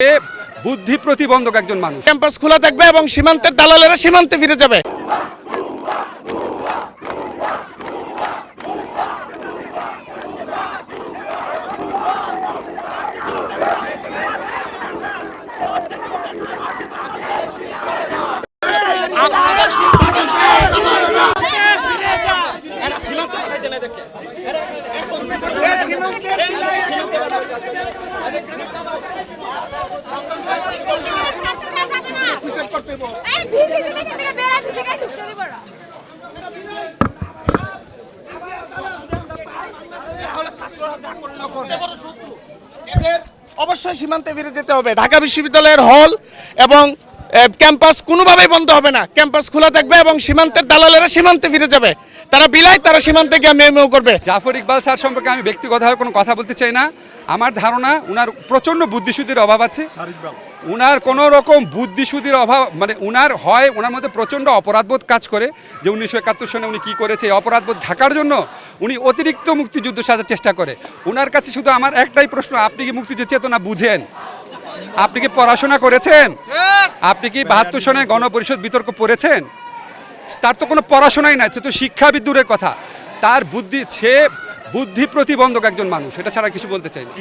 এ বুদ্ধি প্রতিবন্ধক একজন মানুষ। ক্যাম্পাস খোলা থাকবে এবং সীমান্তের দালালেরা সীমান্তে ফিরে যাবে। এই অবশ্যই সীমান্তে ফিরে যেতে হবে। ঢাকা বিশ্ববিদ্যালয়ের হল এবং ক্যাম্পাস কোনোভাবেই বন্ধ হবে না। ক্যাম্পাস খোলা থাকবে এবং সীমান্তের দালালেরা সীমান্তে ফিরে যাবে। তারা বিলাই তারা সীমান্তে গিয়ে মেয়ে মেয়ে করবে। জাফর ইকবাল স্যার সম্পর্কে আমি ব্যক্তিগতভাবে কোনো কথা বলতে চাই না। আমার ধারণা উনার প্রচণ্ড বুদ্ধিশুদ্ধির অভাব আছে। উনার কোনো রকম বুদ্ধিশুদ্ধির অভাব মানে উনার হয় ওনার মধ্যে প্রচণ্ড অপরাধবোধ কাজ করে। যে উনিশশো একাত্তর সনে উনি কী করেছে এই অপরাধবোধ ঢাকার জন্য উনি অতিরিক্ত মুক্তিযুদ্ধ সাজার চেষ্টা করে। উনার কাছে শুধু আমার একটাই প্রশ্ন আপনি কি মুক্তিযুদ্ধ চেতনা বুঝেন? আপনি কি পড়াশোনা করেছেন? আপনি কি বাহাত্তর সনে গণপরিষদ বিতর্ক পড়েছেন তার তো কোনো পড়াশোনাই নাই সে তো শিক্ষাবিদ দূরের কথা। তার বুদ্ধি সে বুদ্ধি প্রতিবন্ধক একজন মানুষ এটা ছাড়া কিছু বলতে চাই না।